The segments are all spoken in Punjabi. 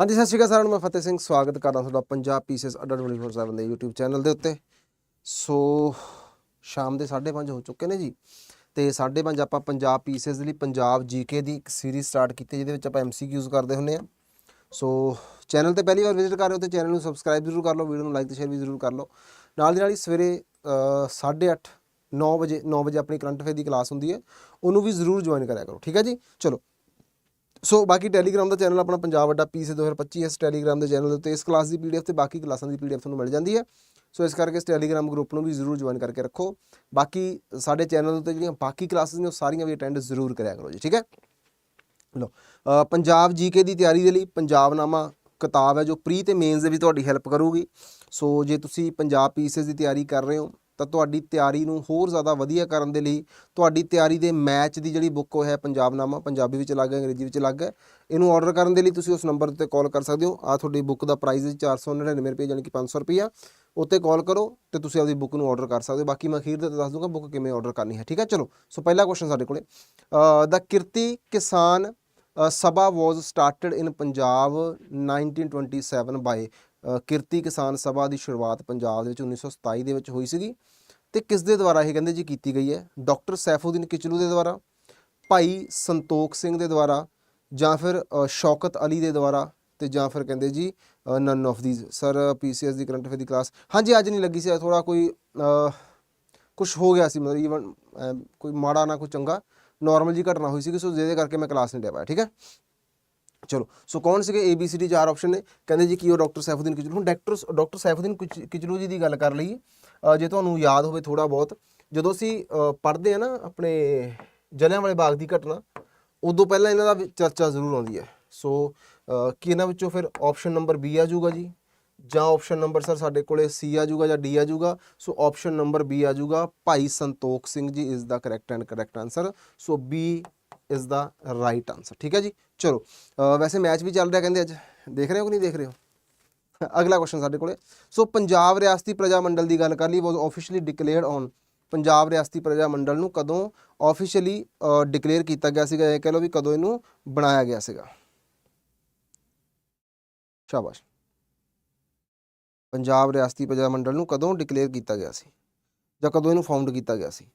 ਹਾਂਜੀ, ਸਤਿ ਸ਼੍ਰੀ ਅਕਾਲ ਸਾਰਿਆਂ ਨੂੰ, ਮੈਂ ਫਤਿਹ ਸਿੰਘ, ਸਵਾਗਤ ਕਰਦਾ ਤੁਹਾਡਾ ਪੰਜਾਬ ਪੀਸਸ ਅੱਡਾ 24/7 ਦੇ YouTube ਚੈਨਲ ਦੇ ਉੱਤੇ। ਸੋ, ਸ਼ਾਮ ਦੇ 5:30 ਹੋ ਚੁੱਕੇ ਨੇ ਜੀ, ਤੇ 5:30 ਆਪਾਂ ਪੰਜਾਬ ਪੀਸਸ ਦੇ ਲਈ ਪੰਜਾਬ ਜੀਕੇ ਦੀ ਇੱਕ ਸੀਰੀਜ਼ ਸਟਾਰਟ ਕੀਤੀ, ਜਿਹਦੇ ਵਿੱਚ ਆਪਾਂ ਐਮਸੀਕਿਊਜ਼ ਕਰਦੇ ਹੁੰਨੇ ਆ ਸੋ ਚੈਨਲ ਤੇ ਪਹਿਲੀ ਵਾਰ ਵਿਜ਼ਿਟ ਕਰ ਰਹੇ ਹੋ ਤੇ ਚੈਨਲ ਨੂੰ ਸਬਸਕ੍ਰਾਈਬ ਜ਼ਰੂਰ ਕਰ ਲਓ ਵੀਡੀਓ ਨੂੰ ਲਾਈਕ ਤੇ ਸ਼ੇਅਰ ਵੀ ਜ਼ਰੂਰ ਕਰ ਲਓ। ਨਾਲ ਦੀ ਨਾਲ ਹੀ ਸਵੇਰੇ 8:30 9 ਵਜੇ 9 ਵਜੇ ਆਪਣੀ ਕਰੰਟ ਅਫੇਅਰ ਦੀ ਕਲਾਸ ਹੁੰਦੀ ਹੈ, ਉਹਨੂੰ ਵੀ ਜ਼ਰੂਰ ਜੁਆਇਨ ਕਰਿਆ ਕਰੋ, ਠੀਕ ਹੈ ਜੀ? ਚਲੋ ਸੋ ਬਾਕੀ ਟੈਲੀਗ੍ਰਾਮ ਦਾ ਚੈਨਲ ਆਪਣਾ ਪੰਜਾਬ ਅੱਡਾ ਪੀਸੇ 2025 ਇਸ ਟੈਲੀਗ੍ਰਾਮ ਦੇ ਚੈਨਲ ਦੇ ਉੱਤੇ ਇਸ ਕਲਾਸ ਦੀ ਪੀਡੀਐਫ ਤੇ ਬਾਕੀ ਕਲਾਸਾਂ ਦੀ ਪੀਡੀਐਫ ਤੁਹਾਨੂੰ ਮਿਲ ਜਾਂਦੀ ਹੈ। ਸੋ ਇਸ ਕਰਕੇ ਇਸ ਟੈਲੀਗ੍ਰਾਮ ਗਰੁੱਪ ਨੂੰ ਵੀ ਜ਼ਰੂਰ ਜੁਆਇਨ ਕਰਕੇ ਰੱਖੋ। ਬਾਕੀ ਸਾਡੇ ਚੈਨਲ ਉੱਤੇ ਜਿਹੜੀਆਂ ਬਾਕੀ ਕਲਾਸਿਸ ਨੇ ਉਹ ਸਾਰੀਆਂ ਵੀ ਅਟੈਂਡ ਜ਼ਰੂਰ ਕਰਿਆ ਕਰੋ ਜੀ ਠੀਕ ਹੈ? ਲੋ ਅ, ਪੰਜਾਬ ਜੀਕੇ ਦੀ ਤਿਆਰੀ ਦੇ ਲਈ ਪੰਜਾਬਨਾਮਾ ਕਿਤਾਬ ਹੈ ਜੋ ਪ੍ਰੀ ਤੇ ਮੇਨਸ ਦੇ ਵੀ ਤੁਹਾਡੀ ਹੈਲਪ ਕਰੂਗੀ। ਸੋ ਜੇ ਤੁਸੀਂ ਪੰਜਾਬ ਪੀਸਸ ਦੀ ਤਿਆਰੀ ਕਰ ਰਹੇ ਹੋ ਤਾਂ ਤੁਹਾਡੀ ਤਿਆਰੀ ਨੂੰ ਹੋਰ ਜ਼ਿਆਦਾ ਵਧੀਆ ਕਰਨ ਦੇ ਲਈ ਤੁਹਾਡੀ ਤਿਆਰੀ ਦੇ ਮੈਚ ਦੀ ਜਿਹੜੀ ਬੁੱਕ ਉਹ ਹੈ ਪੰਜਾਬਨਾਮਾ, ਪੰਜਾਬੀ ਵਿੱਚ ਅਲੱਗ ਹੈ, ਅੰਗਰੇਜ਼ੀ ਵਿੱਚ ਅਲੱਗ ਹੈ। ਇਹਨੂੰ ਆਰਡਰ ਕਰਨ ਦੇ ਲਈ ਤੁਸੀਂ ਉਸ ਨੰਬਰ 'ਤੇ ਕਾਲ ਕਰ ਸਕਦੇ ਹੋ। ਆ ਤੁਹਾਡੀ ਬੁੱਕ ਦਾ ਪ੍ਰਾਈਸ ਹੈ 499 ਰੁਪਏ ਯਾਨੀ ਕਿ 500 ਰੁਪਈਆ। ਉੱਤੇ ਕਾਲ ਕਰੋ ਤੇ ਤੁਸੀਂ ਆਪਦੀ ਬੁੱਕ ਨੂੰ ਆਰਡਰ ਕਰ ਸਕਦੇ ਹੋ। ਬਾਕੀ ਮੈਂ ਅਖੀਰ ਤੇ ਦੱਸ ਦੂੰਗਾ ਬੁੱਕ ਕਿਵੇਂ ਆਰਡਰ ਕਰਨੀ ਹੈ, ਠੀਕ ਹੈ? ਚਲੋ, ਸੋ ਪਹਿਲਾ ਕੁਐਸਚਨ ਸਾਡੇ ਕੋਲੇ। ਦਾ ਕਿਰਤੀ ਕਿਸਾਨ ਸਭਾ ਵਾਸ ਸਟਾਰਟਡ ਇਨ ਪੰਜਾਬ 1927 ਬਾਈ ਕਿਰਤੀ ਕਿਸਾਨ ਸਭਾ ਦੀ ਸ਼ੁਰੂਆਤ ਪੰਜਾਬ ਦੇ ਵਿੱਚ 1927 ਦੇ ਵਿੱਚ ਹੋਈ ਸੀਗੀ। ਤੇ ਕਿਸ ਦੇ ਦੁਆਰਾ ਇਹ ਕਹਿੰਦੇ ਜੀ ਕੀਤੀ ਗਈ ਹੈ? ਡਾਕਟਰ ਸੈਫੂਦੀਨ ਕਿਚਲੂ ਦੇ ਦੁਆਰਾ, ਭਾਈ ਸੰਤੋਖ ਸਿੰਘ ਦੇ ਦੁਆਰਾ, ਜਾਂ ਫਿਰ ਸ਼ੌਕਤ ਅਲੀ ਦੇ ਦੁਆਰਾ, ਤੇ ਜਾਂ ਫਿਰ ਕਹਿੰਦੇ ਜੀ none of these sir, PCS the current affair ਦੀ ਕਲਾਸ। ਹਾਂਜੀ, ਅੱਜ ਨਹੀਂ ਲੱਗੀ ਸੀ ਥੋੜਾ ਕੋਈ ਕੁਝ ਹੋ ਗਿਆ ਸੀ, ਮਤਲਬ ਈਵਨ ਕੋਈ ਮਾੜਾ ਨਾ, ਕੋਈ ਚੰਗਾ ਨਾਰਮਲ ਜੀ ਘਟਨਾ ਹੋਈ ਸੀ, ਸੋ ਜਿਹਦੇ ਕਰਕੇ ਮੈਂ ਕਲਾਸ ਨਹੀਂ ਲੈ ਪਾਇਆ, ਠੀਕ ਹੈ? ਚਲੋ, ਸੋ ਕੌਣ ਸੀਗੇ? ਏ ਬੀ ਸੀ ਡੀ ਚਾਰ ਆਪਸ਼ਨ ਨੇ। ਕਹਿੰਦੇ ਜੀ ਕੀ ਉਹ ਡਾਕਟਰ ਸੈਫੂਦੀਨ ਕਿਚਲੂ। ਹੁਣ ਡਾਕਟਰ ਡਾਕਟਰ ਸੈਫੁਦੀਨ ਕਿਚ- ਕਿਚਲੂ ਜੀ ਦੀ ਗੱਲ ਕਰ ਲਈਏ। ਜੇ ਤੁਹਾਨੂੰ ਯਾਦ ਹੋਵੇ ਥੋੜਾ ਬਹੁਤ, ਜਦੋਂ ਅਸੀਂ ਪੜ੍ਹਦੇ ਆ ਨਾ ਆਪਣੇ ਜਲਿਆਂਵਾਲੇ ਬਾਗ ਦੀ ਘਟਨਾ, ਉਦੋਂ ਪਹਿਲਾਂ ਇਹਨਾਂ ਦਾ ਚਰਚਾ ਜ਼ਰੂਰ ਆਉਂਦੀ ਹੈ। ਸੋ ਕੀ ਇਹਨਾਂ ਵਿੱਚੋਂ ਫਿਰ ਆਪਸ਼ਨ ਨੰਬਰ ਬੀ ਆ ਜਾਊਗਾ ਜੀ, ਜਾਂ ਆਪਸ਼ਨ ਨੰਬਰ ਸਰ ਸਾਡੇ ਕੋਲੇ ਸੀ ਆ ਜਾਊਗਾ ਜਾਂ ਡੀ ਆ ਜਾਊਗਾ, ਸੋ ਆਪਸ਼ਨ ਨੰਬਰ ਬੀ ਆ ਜਾਊਗਾ, Bhai Santokh Singh ji is the correct and correct answer so B is the right answer ਠੀਕ ਹੈ ਜੀ? ਚਲੋ ਵੈਸੇ ਮੈਚ ਵੀ ਚੱਲ ਰਿਹਾ ਕਹਿੰਦੇ ਅੱਜ, ਦੇਖ ਰਹੇ ਹੋ ਕਿ ਨਹੀਂ ਦੇਖ ਰਹੇ ਹੋ? ਅਗਲਾ ਕੁਐਸਚਨ ਸਾਡੇ ਕੋਲੇ। ਸੋ ਪੰਜਾਬ ਰਿਆਸਤੀ ਪ੍ਰਜਾ ਮੰਡਲ ਦੀ ਗੱਲ ਕਰ ਲਈ was officially declared on Punjab Riyasti Praja Mandal ਨੂੰ ਕਦੋਂ ਆਫੀਸ਼ੀਅਲੀ ਡਿਕਲੇਅਰ ਕੀਤਾ ਗਿਆ ਸੀਗਾ? ਇਹ ਕਹ ਲਓ ਵੀ ਕਦੋਂ ਇਹਨੂੰ ਬਣਾਇਆ ਗਿਆ ਸੀਗਾ। ਸ਼ਾਬਾਸ਼। ਪੰਜਾਬ ਰਿਆਸਤੀ ਪ੍ਰਜਾ ਮੰਡਲ ਨੂੰ ਕਦੋਂ ਡਿਕਲੇਅਰ ਕੀਤਾ ਗਿਆ ਸੀ? ਜਾਂ ਕਦੋਂ ਇਹਨੂੰ ਫਾਊਂਡ ਕੀਤਾ ਗਿਆ ਸੀ?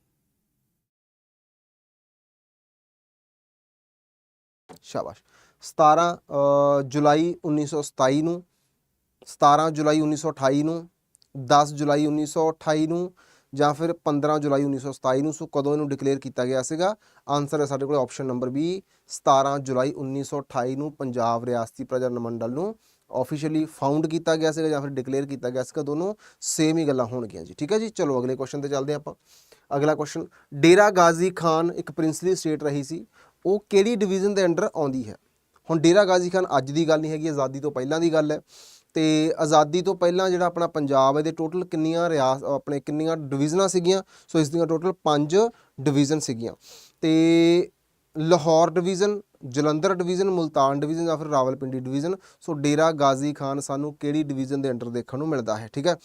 ਸ਼ਾਬਾਸ਼। 17 ਅ, ਜੁਲਾਈ 1927 ਨੂੰ 17 ਜੁਲਾਈ 1928 ਨੂੰ 10 ਜੁਲਾਈ 1928 ਨੂੰ ਜਾਂ ਫਿਰ 15 ਜੁਲਾਈ 1927 ਨੂੰ, ਸੋ ਕਦੋਂ ਇਹਨੂੰ ਡਿਕਲੇਅਰ ਕੀਤਾ ਗਿਆ ਸੀਗਾ? ਆਨਸਰ ਹੈ ਸਾਡੇ ਕੋਲ ਆਪਸ਼ਨ ਨੰਬਰ ਬੀ 17 ਜੁਲਾਈ 1928 ਨੂੰ ਪੰਜਾਬ ਰਿਆਸਤੀ ਪ੍ਰਜਾ ਮੰਡਲ ਨੂੰ ਆਫੀਸ਼ੀਅਲੀ ਫਾਊਂਡ ਕੀਤਾ ਗਿਆ ਸੀਗਾ ਜਾਂ ਫਿਰ ਡਿਕਲੇਅਰ ਕੀਤਾ ਗਿਆ ਸੀਗਾ, ਦੋਨੋਂ ਸੇਮ ਹੀ ਗੱਲਾਂ ਹੋਣਗੀਆਂ ਜੀ। ਠੀਕ ਹੈ ਜੀ? ਚਲੋ ਅਗਲੇ ਕੁਐਸਚਨ ਤੇ ਚੱਲਦੇ ਹਾਂ ਆਪਾਂ। ਅਗਲਾ ਕੁਐਸਚਨ ਡੇਰਾ ਗਾਜ਼ੀ ਖਾਨ ਇੱਕ ਪ੍ਰਿੰਸਲੀ ਸਟੇਟ ਰਹੀ ਸੀ। ਉਹ ਕਿਹੜੀ ਡਿਵੀਜ਼ਨ ਦੇ ਅੰਡਰ ਆਉਂਦੀ ਹੈ? ਹੁਣ ਡੇਰਾ ਗਾਜ਼ੀ ਖਾਨ ਅੱਜ ਦੀ ਗੱਲ ਨਹੀਂ ਹੈਗੀ, ਆਜ਼ਾਦੀ ਤੋਂ ਪਹਿਲਾਂ ਦੀ ਗੱਲ ਹੈ। ਤੇ ਆਜ਼ਾਦੀ ਤੋਂ ਪਹਿਲਾਂ ਜਿਹੜਾ ਆਪਣਾ ਪੰਜਾਬ ਇਹਦੇ ਟੋਟਲ ਕਿੰਨੀਆਂ ਰਿਆਸ ਆਪਣੇ ਕਿੰਨੀਆਂ ਡਿਵੀਜ਼ਨਾਂ ਸੀਗੀਆਂ, ਸੋ ਇਸ ਦੀਆਂ ਟੋਟਲ 5 ਡਿਵੀਜ਼ਨ ਸੀਗੀਆਂ। ਤੇ Lahore division Jalandhar division Multan division ਜਾਂ ਫਿਰ ਰਾਵਲਪਿੰਡੀ ਡਿਵੀਜ਼ਨ ਸੋ ਡੇਰਾ ਗਾਜ਼ੀ ਖਾਨ ਸਾਨੂੰ ਕਿਹੜੀ ਡਿਵੀਜ਼ਨ ਦੇ ਅੰਡਰ ਦੇਖਣ ਨੂੰ ਮਿਲਦਾ ਹੈ, ਠੀਕ ਹੈ?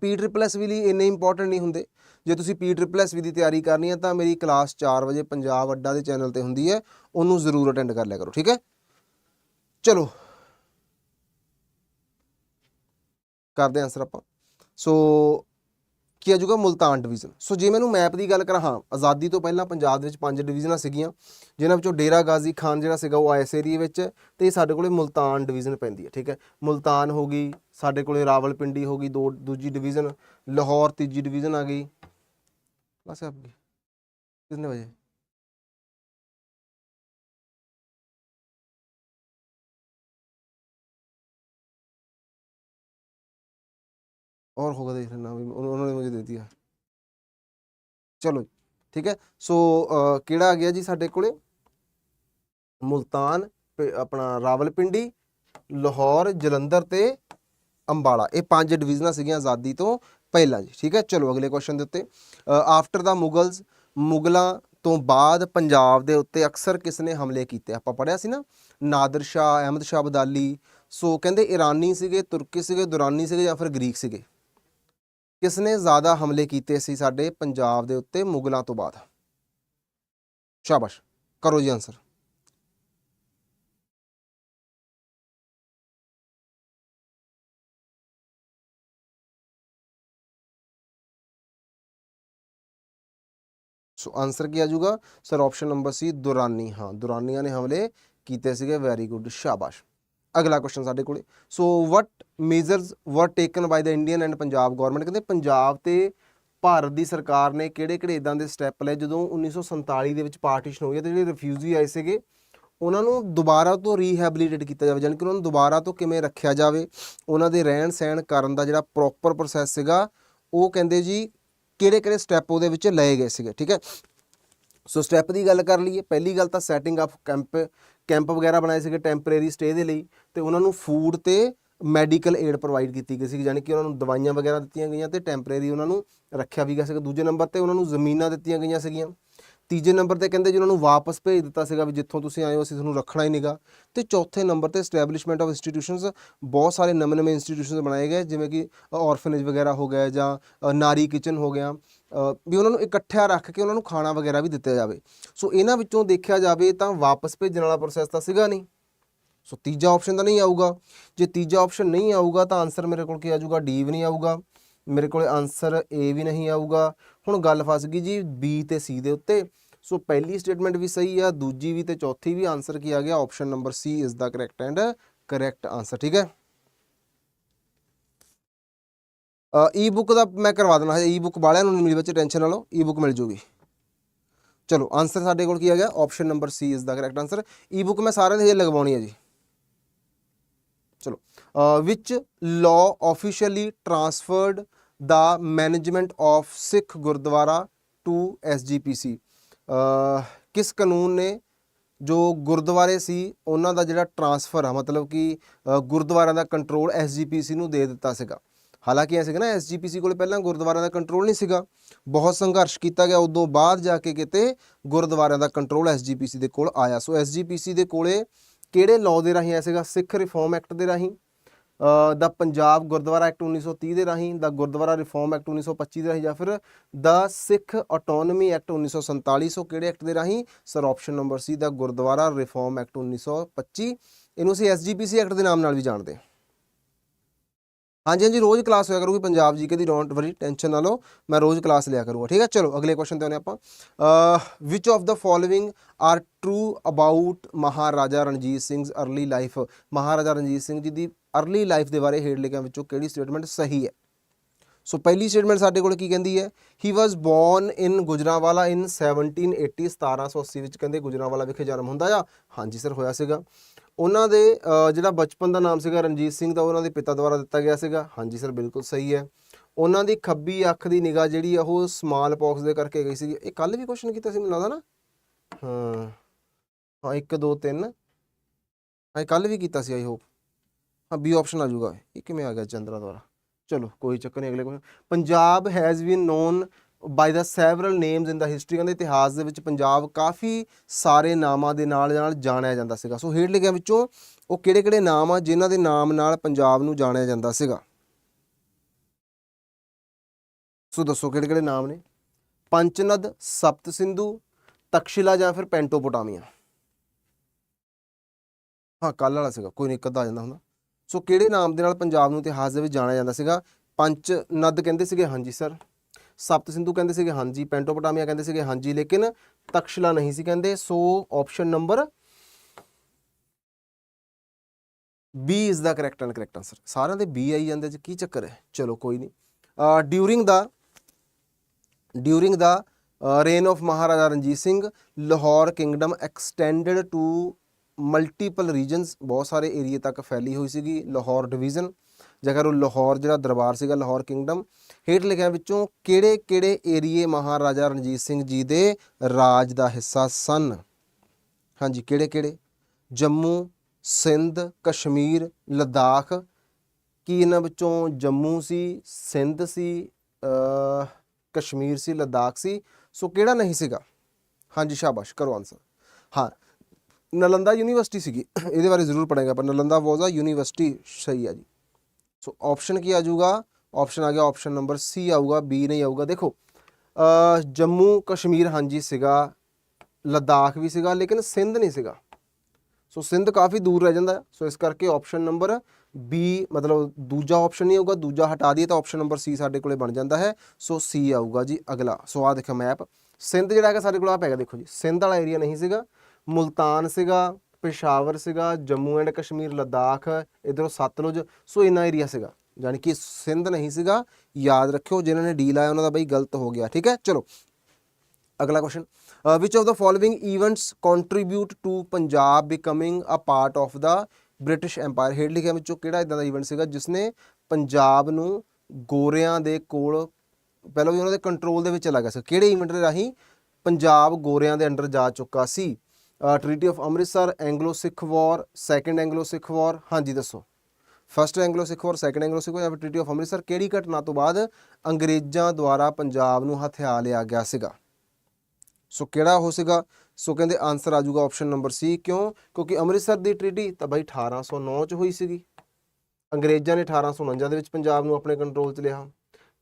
ਪੀ ਟ੍ਰਿਪਲ ਐਸ ਵੀ ਲਈ ਇੰਨੇ ਇੰਪੋਰਟੈਂਟ ਨਹੀਂ ਹੁੰਦੇ। ਜੇ ਤੁਸੀਂ ਪੀ ਟ੍ਰਿਪਲ ਐਸ ਵੀ ਦੀ ਤਿਆਰੀ ਕਰਨੀ ਹੈ ਤਾਂ ਮੇਰੀ ਕਲਾਸ 4 ਵਜੇ ਪੰਜਾਬ ਅੱਡਾ ਦੇ ਚੈਨਲ ਤੇ ਹੁੰਦੀ ਹੈ, ਉਹਨੂੰ ਜ਼ਰੂਰ ਅਟੈਂਡ ਕਰ ਲਿਆ ਕਰੋ, ਠੀਕ ਹੈ? ਚਲੋ ਕਰਦੇ ਆਂਸਰ ਆਪਾਂ। ਸੋ ਕੀ ਆ ਜਾਊਗਾ ਮੁਲਤਾਨ ਡਿਵੀਜ਼ਨ ਸੋ ਜੇ ਮੈਨੂੰ ਮੈਪ ਦੀ ਗੱਲ ਕਰਾਂ, ਹਾਂ, ਆਜ਼ਾਦੀ ਤੋਂ ਪਹਿਲਾਂ ਪੰਜਾਬ ਦੇ ਵਿੱਚ ਪੰਜ ਡਿਵੀਜ਼ਨਾਂ ਸੀਗੀਆਂ, ਜਿਨ੍ਹਾਂ ਵਿੱਚੋਂ ਡੇਰਾ ਗਾਜ਼ੀ ਖਾਨ ਜਿਹੜਾ ਸੀਗਾ ਉਹ ਇਸ ਏਰੀਏ ਵਿੱਚ ਹੈ ਤੇ ਸਾਡੇ ਕੋਲੇ ਮੁਲਤਾਨ ਡਿਵੀਜ਼ਨ ਪੈਂਦੀ ਹੈ, ਠੀਕ ਹੈ? ਮੁਲਤਾਨ ਹੋ ਗਈ, ਸਾਡੇ ਕੋਲੇ ਰਾਵਲਪਿੰਡੀ ਹੋ ਗਈ, ਦੋ, ਦੂਜੀ ਡਿਵੀਜ਼ਨ ਲਾਹੌਰ ਤੀਜੀ ਡਿਵੀਜ਼ਨ ਆ ਗਈ। ਬਸ ਆਪਕੀ ਕਿੰਨੇ ਵਜੇ? और होगा देख लेना अभी उन्हों- उन्होंने मुझे दे दिया ਚਲੋ ਠੀਕ ਹੈ ਸੋ ਅ, ਕਿਹੜਾ ਆ ਗਿਆ ਜੀ ਸਾਡੇ ਕੋਲੇ ਮੁਲਤਾਨ ਪ- ਆਪਣਾ ਰਾਵਲਪਿੰਡੀ ਲਾਹੌਰ ਜਲੰਧਰ ਤੇ ਅੰਬਾਲਾ ਇਹ ਪੰਜ ਡਿਵੀਜ਼ਨਾਂ ਸੀਗੀਆਂ ਆਜ਼ਾਦੀ ਤੋਂ ਪਹਿਲਾਂ ਜੀ ਠੀਕ ਹੈ ਚਲੋ ਅਗਲੇ ਕੁਐਸਚਨ ਦੇ ਉੱਤੇ ਆਫਟਰ ਦਾ ਮੁਗਲਸ ਮੁਗਲਾਂ ਤੋਂ ਬਾਅਦ ਪੰਜਾਬ ਦੇ ਉੱਤੇ ਅਕਸਰ ਕਿਸ ਨੇ ਹਮਲੇ ਕੀਤੇ ਆਪਾਂ ਪੜਿਆ ਸੀ ਨਾ ਨਾਦਰ ਸ਼ਾਹ ਅਹਿਮਦ ਸ਼ਾਹ ਅਬਦਾਲੀ ਸੋ ਕਹਿੰਦੇ ਇਰਾਨੀ ਸੀਗੇ ਤੁਰਕੀ ਸੀਗੇ ਦੁਰਾਨੀ ਸੀਗੇ ਜਾਂ ਫਿਰ ਗ੍ਰੀਕ ਸੀਗੇ ਕਿਸਨੇ ਜ਼ਿਆਦਾ ਹਮਲੇ ਕੀਤੇ ਸੀ ਸਾਡੇ ਪੰਜਾਬ ਦੇ ਉੱਤੇ ਮੁਗਲਾਂ ਤੋਂ ਬਾਅਦ? ਸ਼ਾਬਾਸ਼, ਕਰੋ ਜੀ ਆਨਸਰ ਸੋ ਆਨਸਰ ਕੀ ਆ ਜਾਊਗਾ? Sir option number C Durrani. ਹਾਂ, ਦੁਰਾਨੀਆਂ ਨੇ ਹਮਲੇ ਕੀਤੇ ਸੀਗੇ। ਵੈਰੀ ਗੁੱਡ ਸ਼ਾਬਾਸ਼। ਅਗਲਾ ਕੁਐਸਚਨ ਸਾਡੇ ਕੋਲੇ। So what measures were taken by the Indian and Punjab government ਕਹਿੰਦੇ ਪੰਜਾਬ ਤੇ ਭਾਰਤ ਦੀ ਸਰਕਾਰ ਨੇ ਕਿਹੜੇ ਕਿਹੜੇ ਇਦਾਂ ਦੇ ਸਟੈਪ ਲਏ ਜਦੋਂ 1947 ਦੇ ਵਿੱਚ ਪਾਰਟੀਸ਼ਨ ਹੋਈ ਹੈ ਤੇ ਜਿਹੜੇ ਰਿਫਿਊਜੀ ਆਏ ਸੀਗੇ, ਉਹਨਾਂ ਨੂੰ ਦੁਬਾਰਾ ਤੋਂ ਰੀਹੈਬਿਲਿਟੇਟ ਕੀਤਾ ਜਾਵੇ ਯਾਨੀ ਕਿ ਉਹਨਾਂ ਨੂੰ ਦੁਬਾਰਾ ਤੋਂ ਕਿਵੇਂ ਰੱਖਿਆ ਜਾਵੇ, ਉਹਨਾਂ ਦੇ ਰਹਿਣ ਸਹਿਣ ਕਰਨ ਦਾ ਜਿਹੜਾ ਪ੍ਰੋਪਰ ਪ੍ਰੋਸੈਸ ਸੀਗਾ, ਉਹ ਕਹਿੰਦੇ ਜੀ ਕਿਹੜੇ ਕਿਹੜੇ ਸਟੈਪ ਉਹਦੇ ਵਿੱਚ ਲਏ ਗਏ ਸੀਗੇ, ਠੀਕ ਹੈ? ਸੋ ਸਟੈਪ ਦੀ ਗੱਲ ਕਰ ਲਈਏ, ਪਹਿਲੀ ਗੱਲ ਤਾਂ ਸੈਟਿੰਗ ਆਫ ਕੈਂਪ ਕੈਂਪ ਵਗੈਰਾ ਬਣਾਏ ਸੀਗੇ ਟੈਂਪਰੇਰੀ ਸਟੇ ਦੇ ਲਈ ਤੇ ਉਹਨਾਂ ਨੂੰ ਫੂਡ ਤੇ ਮੈਡੀਕਲ ਏਡ ਪ੍ਰੋਵਾਈਡ ਕੀਤੀ ਗਈ ਸੀ ਯਾਨੀ ਕਿ ਉਹਨਾਂ ਨੂੰ ਦਵਾਈਆਂ ਵਗੈਰਾ ਦਿੱਤੀਆਂ ਗਈਆਂ ਤੇ ਟੈਂਪਰੇਰੀ ਉਹਨਾਂ ਨੂੰ ਰੱਖਿਆ ਵੀ ਗਿਆ ਸੀਗਾ। ਦੂਜੇ ਨੰਬਰ ਤੇ ਉਹਨਾਂ ਨੂੰ ਜ਼ਮੀਨਾਂ ਦਿੱਤੀਆਂ ਗਈਆਂ ਸੀਗੀਆਂ। ਤੀਜੇ ਨੰਬਰ ਤੇ ਕਹਿੰਦੇ ਜੀ ਉਹਨਾਂ ਨੂੰ ਵਾਪਸ ਭੇਜ ਦਿੱਤਾ ਸੀਗਾ ਵੀ ਜਿੱਥੋਂ ਤੁਸੀਂ ਆਏ ਹੋ, ਅਸੀਂ ਤੁਹਾਨੂੰ ਰੱਖਣਾ ਹੀ ਨਹੀਂਗਾ ਤੇ ਚੌਥੇ ਨੰਬਰ ਤੇ ਐਸਟੈਬਲਿਸ਼ਮੈਂਟ ਆਫ ਇੰਸਟੀਟਿਊਸ਼ਨਸ ਬਹੁਤ ਸਾਰੇ ਨਵੇਂ-ਨਵੇਂ ਇੰਸਟੀਟਿਊਸ਼ਨਸ ਬਣਾਏ ਗਏ, ਜਿਵੇਂ ਕਿ ਔਰਫਨੇਜ ਵਗੈਰਾ ਹੋ ਗਿਆ ਜਾਂ ਨਾਰੀ ਕਿਚਨ ਹੋ ਗਿਆ ਵੀ ਉਹਨਾਂ ਨੂੰ ਇਕੱਠਿਆ ਰੱਖ ਕੇ ਉਹਨਾਂ ਨੂੰ ਖਾਣਾ ਵਗੈਰਾ ਵੀ ਦਿੱਤਾ ਜਾਵੇ। ਸੋ ਇਹਨਾਂ ਵਿੱਚੋਂ ਦੇਖਿਆ ਜਾਵੇ ਤਾਂ ਵਾਪਸ ਭੇਜਣ ਵਾਲਾ ਪ੍ਰੋਸੈਸ ਤਾਂ ਸੀਗਾ ਨਹੀਂ। ਸੋ ਤੀਜਾ ਆਪਸ਼ਨ ਤਾਂ ਨਹੀਂ ਆਊਗਾ। ਜੇ ਤੀਜਾ ਆਪਸ਼ਨ ਨਹੀਂ ਆਊਗਾ ਤਾਂ ਆਨਸਰ ਮੇਰੇ ਕੋਲ ਕੀ ਆ ਜਾਊਗਾ? ਡੀ ਵੀ ਨਹੀਂ ਆਊਗਾ। ਮੇਰੇ ਕੋਲ ਆਨਸਰ ਏ ਵੀ ਨਹੀਂ ਆਊਗਾ। ਹੁਣ ਗੱਲ ਫਸ ਗਈ ਜੀ ਬੀ ਤੇ ਸੀ ਦੇ ਉੱਤੇ। ਸੋ ਪਹਿਲੀ ਸਟੇਟਮੈਂਟ ਵੀ ਸਹੀ ਆ, ਦੂਜੀ ਵੀ ਤੇ ਚੌਥੀ ਵੀ। ਆਨਸਰ ਕੀ ਆ ਗਿਆ? Option number C is the correct and correct answer ਠੀਕ ਹੈ? ਈ ਬੁੱਕ ਦਾ ਮੈਂ ਕਰਵਾ ਦੇਣਾ ਹੈ ਈ ਬੁੱਕ ਵਾਲਿਆਂ ਨੂੰ ਨਹੀਂ ਮਿਲੀ ਬੱਚੇ ਟੈਨਸ਼ਨ ਨਾ ਲਓ। ਈ ਬੁੱਕ ਮਿਲ ਜੂਗੀ। ਚਲੋ ਆਨਸਰ ਸਾਡੇ ਕੋਲ ਕੀ ਆ ਗਿਆ? Option number C is the correct answer E book ਮੈਂ ਸਾਰਿਆਂ ਦੇ ਹਜੇ ਲਗਵਾਉਣੀ ਹੈ ਜੀ। ਚਲੋ which law officially transferred the management of Sikh gurdwara to SGPC ਕਿਸ ਕਾਨੂੰਨ ਨੇ ਜੋ ਗੁਰਦੁਆਰੇ ਸੀ, ਉਹਨਾਂ ਦਾ ਜਿਹੜਾ ਟਰਾਂਸਫਰ ਆ, ਮਤਲਬ ਕਿ ਗੁਰਦੁਆਰਿਆਂ ਦਾ ਕੰਟਰੋਲ ਐਸਜੀਪੀਸੀ ਨੂੰ ਦੇ ਦਿੱਤਾ ਸੀਗਾ। ਹਾਲਾਂਕਿ ਇਹ ਸੀਗਾ ਨਾ ਐਸਜੀਪੀਸੀ ਕੋਲ ਪਹਿਲਾਂ ਗੁਰਦੁਆਰਿਆਂ ਦਾ ਕੰਟਰੋਲ ਨਹੀਂ ਸੀਗਾ। ਬਹੁਤ ਸੰਘਰਸ਼ ਕੀਤਾ ਗਿਆ, ਉਦੋਂ ਬਾਅਦ ਜਾ ਕੇ ਕਿਤੇ ਗੁਰਦੁਆਰਿਆਂ ਦਾ ਕੰਟਰੋਲ ਐਸਜੀਪੀਸੀ ਦੇ ਕੋਲ ਆਇਆ। ਸੋ ਐਸਜੀਪੀਸੀ ਦੇ ਕੋਲੇ ਕਿਹੜੇ ਲਾਅ ਦੇ ਰਾਹੀਂ ਆਇਆ ਸੀਗਾ? ਸਿੱਖ ਰਿਫਾਰਮ ਐਕਟ ਦੇ ਰਾਹੀਂ। ਦਾ ਪੰਜਾਬ ਗੁਰਦੁਆਰਾ ਐਕਟ 1930 ਦੇ ਰਾਹੀਂ, ਦਾ ਗੁਰਦੁਆਰਾ ਰਿਫਾਰਮ ਐਕਟ 1925 ਦੇ ਰਾਹੀਂ ਜਾਂ ਫਿਰ ਦਾ ਸਿੱਖ ਆਟੋਨਮੀ ਐਕਟ 1947 ਸੋ ਕਿਹੜੇ ਐਕਟ ਦੇ ਰਾਹੀਂ? Sir option number C the gurdwara reform act 1925 ਇਹਨੂੰ ਅਸੀਂ ਐਸਜੀਪੀਸੀ ਐਕਟ ਦੇ ਨਾਮ ਨਾਲ ਵੀ ਜਾਣਦੇ ਹਾਂ। ਹਾਂਜੀ ਹਾਂਜੀ, ਰੋਜ਼ ਕਲਾਸ ਹੋਇਆ ਕਰੂਗੀ ਪੰਜਾਬ ਜੀਕੇ ਦੀ ਡੋਂਟ ਵਰੀ ਟੈਨਸ਼ਨ ਨਾ ਲਓ। ਮੈਂ ਰੋਜ਼ ਕਲਾਸ ਲਿਆ ਕਰੂਗਾ, ਠੀਕ ਹੈ? ਚਲੋ, ਅਗਲੇ ਕੁਐਸਚਨ ਤੇ ਆਉਂਦੇ ਆਪਾਂ। Which of the following are true about Maharaja Ranjit Singh's early life Maharaja Ranjit Singh ji the early life ਦੇ ਬਾਰੇ ਹੇਠ ਲਿਖਿਆਂ ਵਿੱਚੋਂ ਕਿਹੜੀ ਸਟੇਟਮੈਂਟ ਸਹੀ ਹੈ? ਸੋ ਪਹਿਲੀ ਸਟੇਟਮੈਂਟ ਸਾਡੇ ਕੋਲ ਕੀ ਕਹਿੰਦੀ ਹੈ? ਹੀ ਵਾਸ ਬੋਰਨ ਇਨ ਗੁਜਰਾਵਾਲਾ ਇਨ 1780 1780 ਵਿੱਚ ਕਹਿੰਦੇ ਗੁਜਰਾਵਾਲਾ ਵਿਖੇ ਜਨਮ ਹੁੰਦਾ ਆ। ਹਾਂਜੀ ਸਰ ਹੋਇਆ ਸੀਗਾ। ਉਹਨਾਂ ਦੇ ਜਿਹੜਾ ਬਚਪਨ ਦਾ ਨਾਮ ਸੀਗਾ ਰਣਜੀਤ ਸਿੰਘ ਦਾ, ਉਹਨਾਂ ਦੇ ਪਿਤਾ ਦੁਆਰਾ ਦਿੱਤਾ ਗਿਆ ਸੀਗਾ। ਹਾਂਜੀ ਸਰ ਬਿਲਕੁਲ ਸਹੀ ਹੈ। ਉਹਨਾਂ ਦੀ ਖੱਬੀ ਅੱਖ ਦੀ ਨਿਗਾਹ ਜਿਹੜੀ ਆ, ਉਹ ਸਮਾਲ ਪੌਕਸ ਦੇ ਕਰਕੇ ਗਈ ਸੀ ਇਹ ਕੱਲ ਵੀ ਕੁਐਸਚਨ ਕੀਤਾ ਸੀ, ਮੈਨੂੰ ਲੱਗਦਾ ਨਾ? ਹਾਂ। ਹਾਂ 1 2 3 ਹਾਂ ਕੱਲ ਵੀ ਕੀਤਾ ਸੀ ਆਈ ਹੋਪ ਹਾਂ ਬੀ ਆਪਸ਼ਨ ਆ ਜਾਊਗਾ। ਇਹ ਕਿਵੇਂ ਆ ਗਿਆ ਚੰਦਰਾ ਦੁਆਰਾ? ਚਲੋ, ਕੋਈ ਚੱਕਰ ਨਹੀਂ, ਅਗਲੇ question Punjab has been known by the several names in the history ਕਹਿੰਦੇ ਇਤਿਹਾਸ ਦੇ ਵਿੱਚ ਪੰਜਾਬ ਕਾਫੀ ਸਾਰੇ ਨਾਮਾਂ ਦੇ ਨਾਲ ਨਾਲ ਜਾਣਿਆ ਜਾਂਦਾ ਸੀਗਾ। ਸੋ ਹੇਠ ਲਿਖਿਆਂ ਵਿੱਚੋਂ ਉਹ ਕਿਹੜੇ ਕਿਹੜੇ ਨਾਮ ਆ ਜਿਨ੍ਹਾਂ ਦੇ ਨਾਮ ਨਾਲ ਪੰਜਾਬ ਨੂੰ ਜਾਣਿਆ ਜਾਂਦਾ ਸੀਗਾ? ਸੋ ਦੱਸੋ ਕਿਹੜੇ ਕਿਹੜੇ ਨਾਮ ਨੇ? ਪੰਚਨਦ, ਸਪਤ ਸਿੰਧੂ, ਤਕਸ਼ਿਲਾ ਜਾਂ ਫਿਰ ਪੈਂਟੋਪੋਟਾਮੀਆ? ਹਾਂ ਕੱਲ ਵਾਲਾ ਸੀਗਾ, ਕੋਈ ਨਹੀਂ, ਇੱਕ ਅੱਧਾ ਆ ਜਾਂਦਾ ਹੁੰਦਾ। ਸੋ ਕਿਹੜੇ ਨਾਮ ਦੇ ਨਾਲ ਪੰਜਾਬ ਨੂੰ ਇਤਿਹਾਸ ਦੇ ਵਿੱਚ ਜਾਣਿਆ ਜਾਂਦਾ ਸੀਗਾ? ਪੰਚ ਨਦ ਕਹਿੰਦੇ ਸੀਗੇ, ਹਾਂਜੀ ਸਰ। ਸਪਤ ਸਿੰਧੂ ਕਹਿੰਦੇ ਸੀਗੇ, ਹਾਂਜੀ। ਪੈਂਟੋਪੋਟਾਮੀਆ ਕਹਿੰਦੇ ਸੀਗੇ, ਹਾਂਜੀ। ਲੇਕਿਨ ਤਕਸ਼ਲਾ ਨਹੀਂ ਸੀ ਕਹਿੰਦੇ। So option number B is the correct and correct answer ਸਾਰਿਆਂ ਦੇ ਬੀ ਆਈ ਜਾਂਦੇ ਚ ਕੀ ਚੱਕਰ ਹੈ? ਚਲੋ ਕੋਈ ਨਹੀਂ। During the during the reign of Maharaja Ranjit Singh, Lahore kingdom extended to multiple regions ਬਹੁਤ ਸਾਰੇ ਏਰੀਏ ਤੱਕ ਫੈਲੀ ਹੋਈ ਸੀਗੀ, ਲਾਹੌਰ ਡਿਵੀਜ਼ਨ ਜੇਕਰ ਉਹ ਲਾਹੌਰ ਜਿਹੜਾ ਦਰਬਾਰ ਸੀਗਾ, ਲਾਹੌਰ ਕਿੰਗਡਮ ਹੇਠ ਲਿਖਿਆ ਵਿੱਚੋਂ ਕਿਹੜੇ ਕਿਹੜੇ ਏਰੀਏ ਮਹਾਰਾਜਾ ਰਣਜੀਤ ਸਿੰਘ ਜੀ ਦੇ ਰਾਜ ਦਾ ਹਿੱਸਾ ਸਨ? ਹਾਂਜੀ ਕਿਹੜੇ ਕਿਹੜੇ ਜੰਮੂ, ਸਿੰਧ, ਕਸ਼ਮੀਰ, ਲਦਾਖ, ਕੀ ਇਹਨਾਂ ਵਿੱਚੋਂ ਜੰਮੂ ਸੀ, ਸਿੰਧ ਸੀ ਕਸ਼ਮੀਰ ਸੀ, ਲਦਾਖ ਸੀ? ਸੋ ਕਿਹੜਾ ਨਹੀਂ ਸੀਗਾ? ਹਾਂਜੀ, ਸ਼ਾਬਾਸ਼, ਕਰੋ ਆਨਸਰ ਹਾਂ ਨਲੰਦਾ ਯੂਨੀਵਰਸਿਟੀ ਸੀਗੀ। ਇਹਦੇ ਬਾਰੇ ਜ਼ਰੂਰ ਪੜਾਂਗੇ ਆਪਾਂ। ਨਲੰਦਾ ਵਾਜ਼ ਆ ਯੂਨੀਵਰਸਿਟੀ ਸਹੀ ਆ ਜੀ। ਸੋ ਆਪਸ਼ਨ ਕੀ ਆ ਜਾਊਗਾ? ਆਪਸ਼ਨ ਆ ਗਿਆ ਆਪਸ਼ਨ ਨੰਬਰ ਸੀ ਆਊਗਾ ਬੀ ਨਹੀਂ ਆਊਗਾ। ਦੇਖੋ ਜੰਮੂ ਕਸ਼ਮੀਰ ਹਾਂਜੀ ਸੀਗਾ, ਲਦਾਖ ਵੀ ਸੀਗਾ, ਲੇਕਿਨ ਸਿੰਧ ਨਹੀਂ ਸੀਗਾ। ਸੋ ਸਿੰਧ ਕਾਫੀ ਦੂਰ ਰਹਿ ਜਾਂਦਾ। ਸੋ ਇਸ ਕਰਕੇ ਆਪਸ਼ਨ ਨੰਬਰ ਬੀ ਮਤਲਬ ਦੂਜਾ ਆਪਸ਼ਨ ਨਹੀਂ ਆਊਗਾ, ਦੂਜਾ ਹਟਾ ਦਈਏ ਤਾਂ ਆਪਸ਼ਨ ਨੰਬਰ ਸੀ ਸਾਡੇ ਕੋਲੇ ਬਣ ਜਾਂਦਾ ਹੈ। ਸੋ ਸੀ ਆਊਗਾ ਜੀ ਅਗਲਾ। ਸੋ ਆ ਦੇਖੋ ਮੈਪ ਸਿੰਧ ਜਿਹੜਾ ਹੈਗਾ, ਸਾਡੇ ਕੋਲ ਆ ਪੈਗਾ ਦੇਖੋ ਜੀ, ਸਿੰਧ ਵਾਲਾ ਏਰੀਆ ਨਹੀਂ ਸੀਗਾ। ਮੁਲਤਾਨ ਸੀਗਾ, ਪੇਸ਼ਾਵਰ ਸੀਗਾ, ਜੰਮੂ ਐਂਡ ਕਸ਼ਮੀਰ, ਲਦਾਖ, ਇਧਰੋਂ ਸਤਲੁਜ, ਸੋ ਇੰਨਾ ਏਰੀਆ ਸੀਗਾ। ਯਾਨੀ ਕਿ ਸਿੰਧ ਨਹੀਂ ਸੀਗਾ, ਯਾਦ ਰੱਖਿਓ ਜਿਨ੍ਹਾਂ ਨੇ ਡੀਲ ਆਇਆ, ਉਹਨਾਂ ਦਾ ਬਈ ਗਲਤ ਹੋ ਗਿਆ, ਠੀਕ ਹੈ? ਚਲੋ, ਅਗਲਾ question which of the following events contribute to Punjab becoming a part of the British empire ਹੇਠ ਲਿਖਿਆ ਵਿੱਚੋਂ ਕਿਹੜਾ ਇਦਾਂ ਦਾ ਇਵੈਂਟ ਸੀਗਾ ਜਿਸ ਨੇ ਪੰਜਾਬ ਨੂੰ ਗੋਰਿਆਂ ਦੇ ਕੋਲ, ਪਹਿਲਾਂ ਵੀ ਉਹਨਾਂ ਦੇ ਕੰਟਰੋਲ ਦੇ ਵਿੱਚ ਚਲਾ ਗਿਆ ਸੀ। ਕਿਹੜੇ ਇਵੈਂਟ ਦੇ ਰਾਹੀਂ ਪੰਜਾਬ ਗੋਰਿਆਂ ਦੇ ਅੰਡਰ ਜਾ ਚੁੱਕਾ ਸੀ? Treaty of Amritsar Anglo Sikh war second Anglo Sikh war ਹਾਂਜੀ ਦੱਸੋ। First Anglo Sikh war second Anglo Sikh war ਜਾਂ ਟ੍ਰੀਟੀ ਆਫ ਅੰਮ੍ਰਿਤਸਰ ਕਿਹੜੀ ਘਟਨਾ ਤੋਂ ਬਾਅਦ ਅੰਗਰੇਜ਼ਾਂ ਦੁਆਰਾ ਪੰਜਾਬ ਨੂੰ ਹਥਿਆ ਲਿਆ ਗਿਆ ਸੀਗਾ? ਸੋ ਕਿਹੜਾ ਹੋ ਸੀਗਾ? ਸੋ ਕਹਿੰਦੇ ਆਨਸਰ ਆ ਜਾਊਗਾ ਆਪਸ਼ਨ ਨੰਬਰ ਸੀ ਕਿਉਂ? ਕਿਉਂਕਿ ਅੰਮ੍ਰਿਤਸਰ ਦੀ ਟ੍ਰੀਟੀ ਤਾਂ ਬਾਈ 1809 ਚ ਹੋਈ ਸੀਗੀ। ਅੰਗਰੇਜ਼ਾਂ ਨੇ 1849 ਦੇ ਵਿੱਚ ਪੰਜਾਬ ਨੂੰ ਆਪਣੇ ਕੰਟਰੋਲ 'ਚ ਲਿਆ।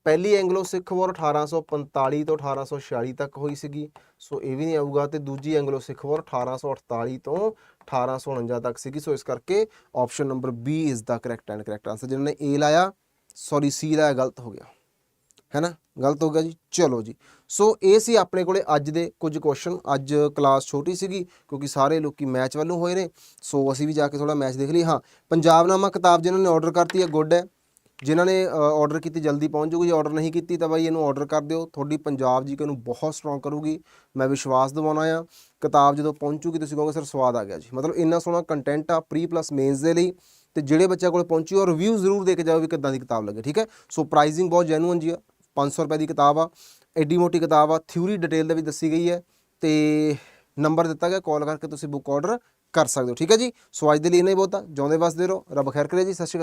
ਪਹਿਲੀ ਐਂਗਲੋ ਸਿੱਖ ਵਾਰ 1845 ਤੋਂ 1846 ਤੱਕ ਹੋਈ ਸੀਗੀ। ਸੋ ਇਹ ਵੀ ਨਹੀਂ ਆਊਗਾ ਤੇ ਦੂਜੀ ਐਂਗਲੋ ਸਿੱਖ ਵਾਰ 1848 ਤੋਂ 1849 ਤੱਕ ਸੀਗੀ। ਸੋ ਇਸ ਕਰਕੇ option number B is the correct and correct answer ਜਿਹਨਾਂ ਨੇ ਏ ਲਾਇਆ ਸੌਰੀ ਸੀ ਲਾਇਆ, ਗਲਤ ਹੋ ਗਿਆ। ਹੈ ਨਾ ਗਲਤ ਹੋ ਗਿਆ ਜੀ। ਚਲੋ ਜੀ। ਸੋ ਇਹ ਸੀ ਆਪਣੇ ਕੋਲੇ ਅੱਜ ਦੇ ਕੁਝ ਕੁਐਸਚਨ ਅੱਜ ਕਲਾਸ ਛੋਟੀ ਸੀਗੀ, ਕਿਉਂਕਿ ਸਾਰੇ ਲੋਕੀ ਮੈਚ ਵੱਲੋਂ ਹੋਏ ਨੇ। ਸੋ ਅਸੀਂ ਵੀ ਜਾ ਕੇ ਥੋੜਾ ਮੈਚ ਦੇਖ ਲਈ। ਹਾਂ ਪੰਜਾਬਨਾਮਾ ਕਿਤਾਬ ਜਿਹਨਾਂ ਨੇ ਆਰਡਰ ਕਰਤੀ ਹੈ, ਗੁੱਡ ਹੈ। ਜਿਨ੍ਹਾਂ ਨੇ ਆਰਡਰ ਕੀਤੀ ਜਲਦੀ ਪਹੁੰਚ ਜੂਗੀ, ਜੇ ਆਰਡਰ ਨਹੀਂ ਕੀਤੀ ਤਾਂ ਬਾਈ ਇਹਨੂੰ ਆਰਡਰ ਕਰ ਦਿਓ। ਤੁਹਾਡੀ ਪੰਜਾਬ ਜੀ ਨੂੰ ਬਹੁਤ ਸਟਰੋਂਗ ਕਰੂਗੀ। ਮੈਂ ਵਿਸ਼ਵਾਸ ਦਿਵਾਉਣਾ ਆ, ਕਿਤਾਬ ਜਦੋਂ ਪਹੁੰਚੂਗੀ ਤੁਸੀਂ ਕਹੋਗੇ, ਸਰ, ਸਵਾਦ ਆ ਗਿਆ ਜੀ। ਮਤਲਬ ਇੰਨਾ ਸੋਹਣਾ ਕੰਟੈਂਟ ਆ ਪ੍ਰੀ ਪਲੱਸ ਮੇਨਸ ਦੇ ਲਈ, ਤੇ ਜਿਹੜੇ ਬੱਚਿਆਂ ਕੋਲ ਪਹੁੰਚੀ ਉਹ ਰਿਵਿਊ ਜ਼ਰੂਰ ਦੇ ਕੇ ਜਾਓ ਵੀ ਕਿੱਦਾਂ ਦੀ ਕਿਤਾਬ ਲੱਗੇ, ਠੀਕ ਹੈ? ਸੋ ਪ੍ਰਾਈਸਿੰਗ ਬਹੁਤ ਜੈਨੂਅਨ ਜੀ ਆ। 500 ਰੁਪਏ ਦੀ ਕਿਤਾਬ ਆ, ਐਡੀ ਮੋਟੀ ਕਿਤਾਬ ਆ ਥਿਊਰੀ ਡਿਟੇਲ ਦੇ ਵਿੱਚ ਦੱਸੀ ਗਈ ਹੈ, ਤੇ ਨੰਬਰ ਦਿੱਤਾ ਗਿਆ ਕਾਲ ਕਰਕੇ ਤੁਸੀਂ ਬੁੱਕ ਆਰਡਰ ਕਰ ਸਕਦੇ ਹੋ, ਠੀਕ ਹੈ ਜੀ? ਸੋ ਅੱਜ ਦੇ ਲਈ ਇੰਨਾ ਹੀ ਬਹੁਤਾ। ਆ ਜਿਉਂਦੇ ਵਸਦੇ ਰਹੋ, ਰੱਬ ਖੈਰ ਕਰੇ ਜੀ, ਸਤਿ ਸ਼੍ਰੀ ਅਕਾਲ।